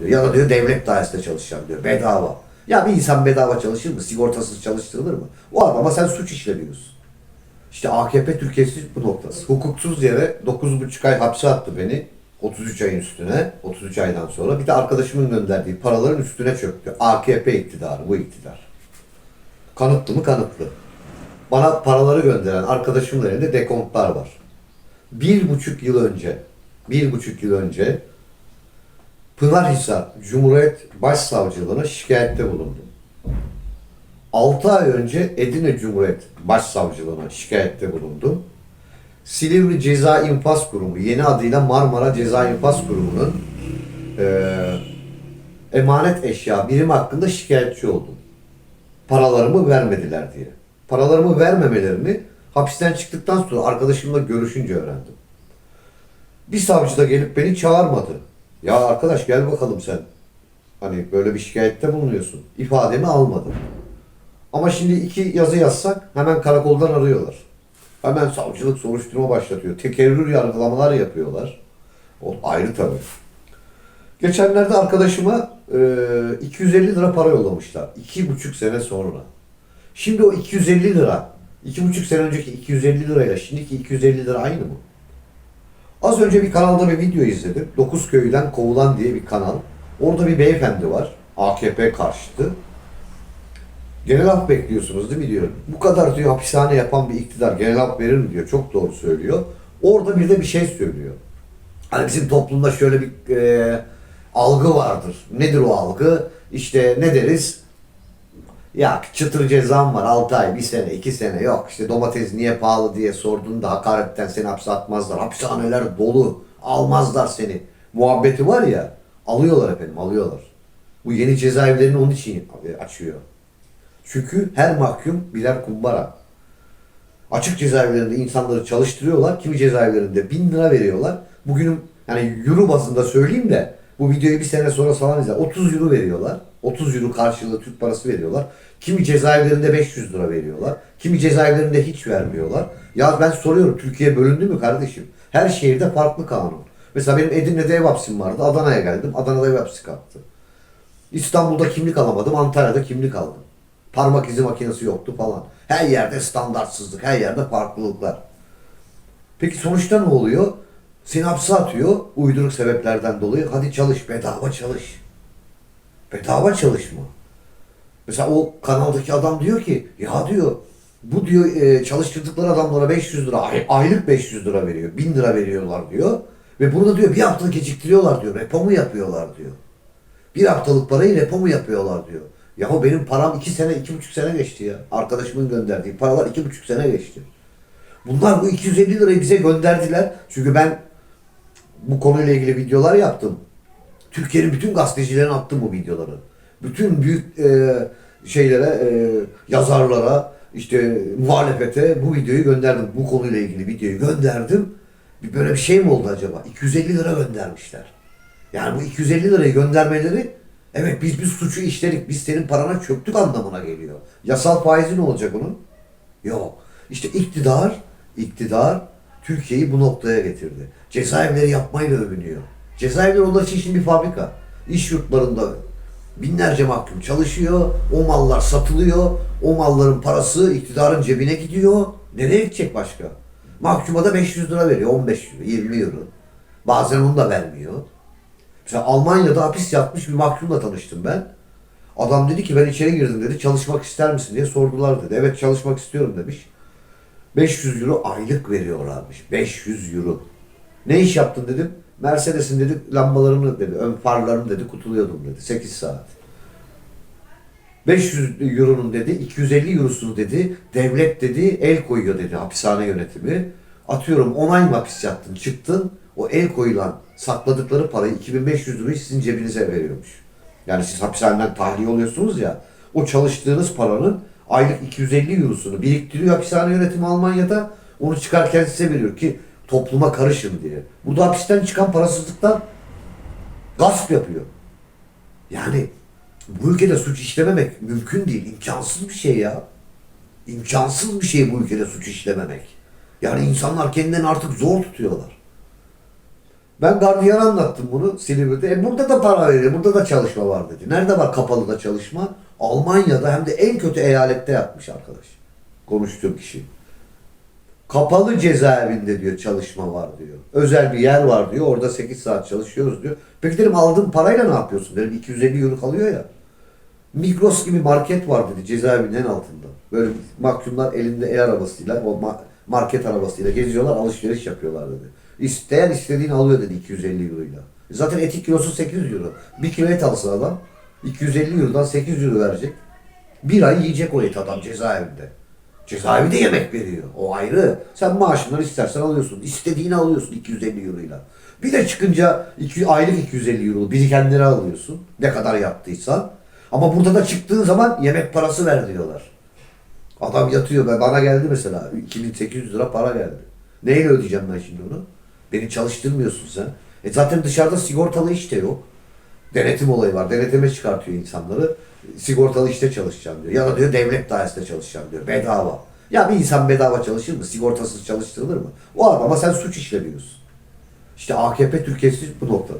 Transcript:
diyor. Ya da diyor devlet dairesinde çalışacağım diyor. Bedava. Ya bir insan bedava çalışır mı? Sigortasız çalıştırılır mı? O adama sen suç işlemiyorsun. İşte AKP Türkiye'si bu noktası. Hukuksuz yere 9,5 ay hapse attı beni. 33 ayın üstüne, 33 aydan sonra bir de arkadaşımın gönderdiği paraların üstüne çöktü. AKP iktidarı, bu iktidar. Kanıtlı mı? Kanıtlı. Bana paraları gönderen arkadaşımın elinde dekontlar var. Bir buçuk yıl önce, bir buçuk yıl önce Pınarhisar Cumhuriyet Başsavcılığına şikayette bulundum. 6 ay önce Edirne Cumhuriyet Başsavcılığına şikayette bulundum. Silivri Ceza İnfaz Kurumu, yeni adıyla Marmara Ceza İnfaz Kurumu'nun eee, emanet eşya birimi hakkında şikayetçi oldum. Paralarımı vermediler diye. Paralarımı vermemelerini hapisten çıktıktan sonra arkadaşımla görüşünce öğrendim. Bir savcı da gelip beni çağırmadı. Ya arkadaş gel bakalım sen. Hani böyle bir şikayette bulunuyorsun. İfademi almadım. Ama şimdi iki yazı yazsak hemen karakoldan arıyorlar. Hemen savcılık soruşturma başlatıyor. Tekerrür yargılamalar yapıyorlar. O ayrı tabii. Geçenlerde arkadaşıma e, 250 lira para yollamışlar. iki buçuk sene sonra. Şimdi o 250 lira, iki buçuk sene önceki 250 lirayla şimdiki 250 lira aynı mı? Az önce bir kanalda bir video izledim. Dokuzköy'den kovulan diye bir kanal. Orada bir beyefendi var. AKP karşıtı. Genel af bekliyorsunuz değil mi diyor. Bu kadar diyor hapishane yapan bir iktidar genel af verir mi diyor. Çok doğru söylüyor. Orada bir de bir şey söylüyor. Hani bizim toplumda şöyle bir e, algı vardır. Nedir o algı? İşte ne deriz? Ya çıtır cezam var 6 ay, 1 sene, 2 sene yok. İşte domates niye pahalı diye sorduğunda hakaretten seni hapse atmazlar. Hapishaneler dolu, almazlar seni. Muhabbeti var ya, alıyorlar efendim, alıyorlar. Bu yeni cezaevlerini onun için açıyor. Çünkü her mahkum birer kumbara. Açık cezaevlerinde insanları çalıştırıyorlar. Kimi cezaevlerinde bin lira veriyorlar. Bugünün yani euro bazında söyleyeyim de bu videoyu bir sene sonra falan izle. 30 euro veriyorlar. 30 euro karşılığı Türk parası veriyorlar. Kimi cezaevlerinde 500 lira veriyorlar. Kimi cezaevlerinde hiç vermiyorlar. Ya ben soruyorum Türkiye bölündü mü kardeşim? Her şehirde farklı kanun. Mesela benim Edirne'de ev hapsim vardı. Adana'ya geldim. Adana'da ev hapsi kalktı. İstanbul'da kimlik alamadım. Antalya'da kimlik aldım. Parmak izi makinesi yoktu falan. Her yerde standartsızlık, her yerde farklılıklar. Peki sonuçta ne oluyor? Seni hapse atıyor uyduruk sebeplerden dolayı. Hadi çalış, bedava çalış. Bedava çalışma. Mesela o kanaldaki adam diyor ki, ya diyor, bu diyor e, çalıştırdıkları adamlara 500 lira, ay- aylık 500 lira veriyor, 1000 lira veriyorlar diyor. Ve burada diyor bir hafta geciktiriyorlar diyor, repo mu yapıyorlar diyor. Bir haftalık parayı repo mu yapıyorlar diyor. Yahu benim param iki sene, iki buçuk sene geçti ya. Arkadaşımın gönderdiği paralar iki buçuk sene geçti. Bunlar bu 250 lirayı bize gönderdiler. Çünkü ben bu konuyla ilgili videolar yaptım. Türkiye'nin bütün gazetecilerine attım bu videoları. Bütün büyük e, şeylere, e, yazarlara, işte muhalefete bu videoyu gönderdim. Bu konuyla ilgili videoyu gönderdim. Bir böyle bir şey mi oldu acaba? 250 lira göndermişler. Yani bu 250 lirayı göndermeleri evet biz bir suçu işledik. Biz senin parana çöktük anlamına geliyor. Yasal faizi ne olacak onun? Yok. İşte iktidar, iktidar Türkiye'yi bu noktaya getirdi. Cezaevleri yapmayla övünüyor. Cezaevleri onlar için şimdi bir fabrika. İş yurtlarında binlerce mahkum çalışıyor. O mallar satılıyor. O malların parası iktidarın cebine gidiyor. Nereye gidecek başka? Mahkuma da 500 lira veriyor. 15 euro, 20 euro. Bazen onu da vermiyor. Mesela Almanya'da hapis yatmış bir mahkumla tanıştım ben. Adam dedi ki ben içeri girdim dedi. Çalışmak ister misin diye sordular dedi. Evet çalışmak istiyorum demiş. 500 euro aylık veriyorlarmış. 500 euro. Ne iş yaptın dedim. Mercedes'in dedi lambalarını dedi, ön farlarını dedi kutuluyordum dedi. 8 saat. 500 euronun dedi, 250 eurosunu dedi, devlet dedi, el koyuyor dedi hapishane yönetimi. Atıyorum 10 ay mı hapis yattın, çıktın, o el koyulan sakladıkları parayı 2500 lirayı sizin cebinize veriyormuş. Yani siz hapishaneden tahliye oluyorsunuz ya, o çalıştığınız paranın aylık 250 eurosunu biriktiriyor hapishane yönetimi Almanya'da, onu çıkarken size veriyor ki topluma karışın diye. Burada hapisten çıkan parasızlıktan gasp yapıyor. Yani bu ülkede suç işlememek mümkün değil. imkansız bir şey ya. İmkansız bir şey bu ülkede suç işlememek. Yani insanlar kendilerini artık zor tutuyorlar. Ben gardiyana anlattım bunu Silivri'de. E burada da para veriyor, burada da çalışma var dedi. Nerede var kapalıda çalışma? Almanya'da hem de en kötü eyalette yapmış arkadaş. Konuştuğum kişi. Kapalı cezaevinde diyor çalışma var diyor. Özel bir yer var diyor. Orada 8 saat çalışıyoruz diyor. Peki dedim aldığın parayla ne yapıyorsun? Dedim 250 euro kalıyor ya. Migros gibi market var dedi cezaevinin en altında. Böyle mahkumlar elinde el arabasıyla, o ma- market arabasıyla geziyorlar, alışveriş yapıyorlar dedi. İsteyen istediğini alıyor dedi 250 euroyla. Zaten etik kilosu 800 euro. Bir kilo et alsa adam 250 eurodan 800 euro verecek. Bir ay yiyecek o et adam cezaevinde. Cezaevi de yemek veriyor. O ayrı. Sen maaşından istersen alıyorsun. İstediğini alıyorsun 250 euroyla. Bir de çıkınca iki, aylık 250 euro birikenleri alıyorsun. Ne kadar yaptıysan. Ama burada da çıktığın zaman yemek parası ver diyorlar. Adam yatıyor. Bana geldi mesela. 2800 lira para geldi. Neyle ödeyeceğim ben şimdi onu? Beni çalıştırmıyorsun sen. E zaten dışarıda sigortalı iş de yok. Denetim olayı var. Denetime çıkartıyor insanları. Sigortalı işte çalışacağım diyor. Ya da diyor devlet dairesinde çalışacağım diyor. Bedava. Ya bir insan bedava çalışır mı? Sigortasız çalıştırılır mı? O adama sen suç işlemiyorsun. İşte AKP Türkiye'si bu noktada.